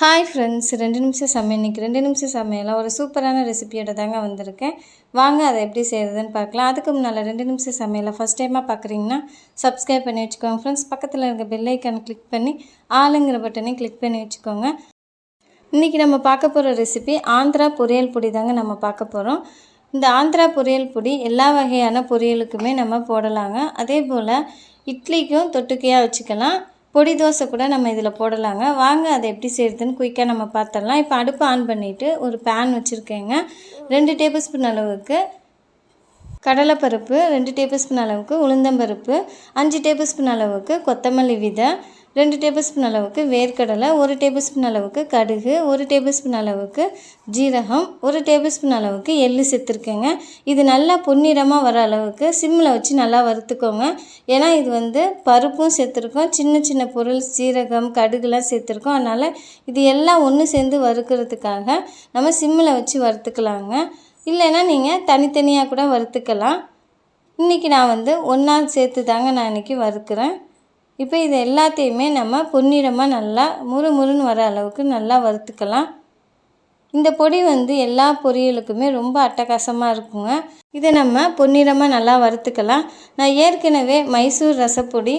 Hi friends ரெண்டு நிமிஷம் சமையல். இன்றைக்கி ரெண்டு நிமிஷம் சமையலாக ஒரு சூப்பரான ரெசிபியோட தாங்க வந்திருக்கேன். வாங்க அதை எப்படி செய்கிறதுன்னு பார்க்கலாம். அதுக்கு முன்னால் ரெண்டு நிமிஷம் சமையலை ஃபஸ்ட் டைமாக பார்க்குறீங்கன்னா சப்ஸ்கிரைப் பண்ணி வச்சுக்கோங்க ஃப்ரெண்ட்ஸ் பக்கத்தில் இருக்க பெல்லைக்கான கிளிக் பண்ணி ஆளுங்கிற பட்டனையும் கிளிக் பண்ணி வச்சுக்கோங்க. இன்றைக்கி நம்ம பார்க்க போகிற ரெசிபி ஆந்திரா பொரியல் பொடி தாங்க நம்ம பார்க்க போகிறோம் இந்த ஆந்திரா பொரியல் பொடி எல்லா வகையான பொரியலுக்குமே நம்ம போடலாங்க. அதே போல் இட்லிக்கும் தொட்டுக்கையாக வச்சுக்கலாம். பொடி தோசை கூட நம்ம இதில் போடலாங்க. வாங்க அதை எப்படி செய்கிறதுன்னு குயிக்காக நம்ம பார்த்துடலாம் இப்போ அடுப்பு ஆன் பண்ணிவிட்டு ஒரு பேன் வச்சுருக்கேங்க. ரெண்டு டேபிள் ஸ்பூன் அளவுக்கு கடலைப்பருப்பு ரெண்டு டேபிள் ஸ்பூன் அளவுக்கு உளுந்தம்பருப்பு அஞ்சு டேபிள் ஸ்பூன் அளவுக்கு கொத்தமல்லி விதை ரெண்டு டேபிள் ஸ்பூன் அளவுக்கு வேர்க்கடலை ஒரு டேபிள் ஸ்பூன் அளவுக்கு கடுகு ஒரு டேபிள் ஸ்பூன் அளவுக்கு ஜீரகம் ஒரு டேபிள் ஸ்பூன் அளவுக்கு எள்ளு சேர்த்துருக்கேங்க. இது நல்லா பொன்னிறமாக வர அளவுக்கு சிம்மில் வச்சு நல்லா வறுத்துக்கோங்க. ஏன்னா இது வந்து பருப்பும் சேர்த்துருக்கோம் சின்ன சின்ன பொருள் சீரகம் கடுகுலாம் சேர்த்துருக்கோம். அதனால் இது எல்லாம் ஒன்று சேர்ந்து வறுக்கிறதுக்காக நம்ம சிம்மில் வச்சு வறுத்துக்கலாங்க. இல்லைன்னா நீங்கள் தனித்தனியாக கூட வறுத்துக்கலாம். இன்றைக்கி நான் வந்து ஒன்றா சேர்த்து தாங்க நான் இன்றைக்கி வறுக்கிறேன். இப்போ இது எல்லாத்தையுமே நம்ம பொன்னிறமாக நல்லா முறுமுறுன்னு வர அளவுக்கு நல்லா வறுத்துக்கலாம். இந்த பொடி வந்து எல்லா பொரியலுக்குமே ரொம்ப அட்டகாசமாக இருக்குங்க. இதை நம்ம பொன்னிறமாக நல்லா வறுத்துக்கலாம். நான் ஏற்கனவே மைசூர் ரசப்பொடி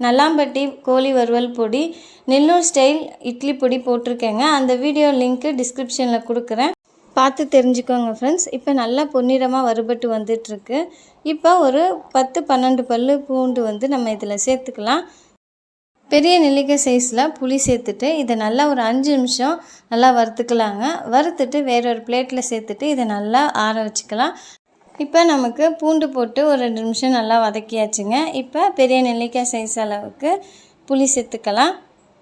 நல்லாம்பட்டி கோழி வறுவல் பொடி நெல்லூர் ஸ்டைல் இட்லி பொடி போட்டிருக்கேங்க. அந்த வீடியோ லிங்க்கு டிஸ்கிரிப்ஷனில் கொடுக்குறேன். பார்த்து தெரிஞ்சுக்கோங்க ஃப்ரெண்ட்ஸ் இப்போ நல்லா பொன்னிறமாக வறுபட்டு வந்துட்டுருக்கு. இப்போ ஒரு பத்து பன்னெண்டு பல் பூண்டு வந்து நம்ம இதில் சேர்த்துக்கலாம். பெரிய நெல்லிக்காய் சைஸில் புளி சேர்த்துட்டு இதை நல்லா ஒரு அஞ்சு நிமிஷம் நல்லா வறுத்துக்கலாங்க. வறுத்துட்டு வேறொரு பிளேட்டில் சேர்த்துட்டு இதை நல்லா ஆற வச்சுக்கலாம். இப்போ நமக்கு பூண்டு போட்டு ஒரு ரெண்டு நிமிஷம் நல்லா வதக்கியாச்சுங்க. இப்போ பெரிய நெல்லிக்காய் சைஸ் அளவுக்கு புளி சேர்த்துக்கலாம்.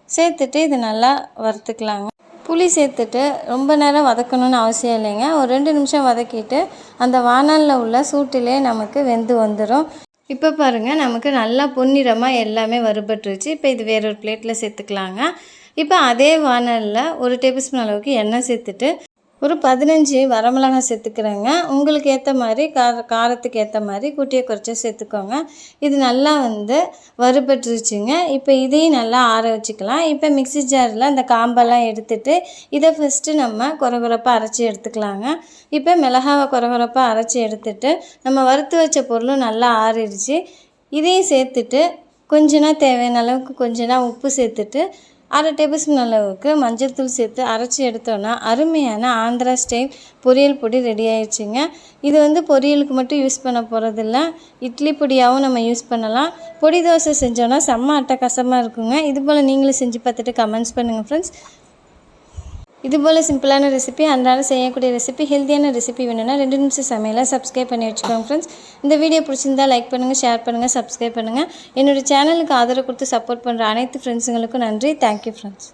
சேர்த்துட்டு இதை நல்லா வறுத்துக்கலாங்க. புளி சேர்த்துட்டு ரொம்ப நேரம் வதக்கணும்னு அவசியம் இல்லைங்க. ஒரு ரெண்டு நிமிஷம் வதக்கிட்டு அந்த வானலில் உள்ள சூட்டிலே நமக்கு வெந்து வந்துடும் இப்போ பாருங்கள் நமக்கு நல்லா பொன்னிறமாக எல்லாமே வறுபட்டுருச்சு. இப்போ இது வேறொரு பிளேட்டில் சேர்த்துக்கலாங்க. இப்போ அதே வானலில் ஒரு டேபிள் ஸ்பூன் அளவுக்கு எண்ணெய் சேர்த்துட்டு ஒரு பதினஞ்சு வரமிளகாய் சேர்த்துக்கிறேங்க. உங்களுக்கு ஏற்ற மாதிரி கார காரத்துக்கு ஏற்ற மாதிரி கூட்டியை குறைச்சி சேர்த்துக்கோங்க. இது நல்லா வந்து வறுபட்டுருச்சுங்க. இப்போ இதையும் நல்லா ஆற வச்சுக்கலாம். இப்போ மிக்சி ஜாரில் அந்த காம்பெல்லாம் எடுத்துட்டு இதை ஃபஸ்ட்டு நம்ம குறகுறப்பாக அரைச்சி எடுத்துக்கலாங்க. இப்போ மிளகாவை குறகுறப்பாக அரைச்சி எடுத்துட்டு நம்ம வறுத்து வச்ச பொருளும் நல்லா ஆறிடுச்சு. இதையும் சேர்த்துட்டு கொஞ்ச தேவையான அளவுக்கு கொஞ்ச உப்பு சேர்த்துட்டு அரை டேபிள் ஸ்பூன் அளவுக்கு மஞ்சள் தூள் சேர்த்து அரைச்சி எடுத்தோன்னா அருமையான ஆந்திரா ஸ்டைல் பொரியல் பொடி ரெடி ஆயிடுச்சுங்க. இது வந்து பொரியலுக்கு மட்டும் யூஸ் பண்ண போகிறதில்ல இட்லி பொடியாகவும் நம்ம யூஸ் பண்ணலாம். பொடி தோசை செஞ்சோன்னா செம்ம அட்டகாசமாக இருக்குங்க. இது போல் நீங்களும் செஞ்சு பார்த்துட்டு கமெண்ட்ஸ் பண்ணுங்கள் ஃப்ரெண்ட்ஸ் இது போல் சிம்பிளான ரெசிபி அன்றாட செய்யக்கூடிய ரெசிபி ஹெல்த்தியான ரெசிபி வேணும்னா ரெண்டு நிமிஷம் சமையலாக சப்ஸ்கிரைப் பண்ணி வச்சுக்கோங்க ஃப்ரெண்ட்ஸ் இந்த வீடியோ பிடிச்சிருந்தா லைக் பண்ணுங்கள் ஷேர் பண்ணுங்கள் சப்ஸ்கிரைப் பண்ணுங்கள் என்னோடய சேனலுக்கு ஆதரவு கொடுத்து சப்போர்ட் பண்ணுற அனைத்து ஃப்ரெண்ட்ஸுங்களுக்கும் நன்றி. Thank you friends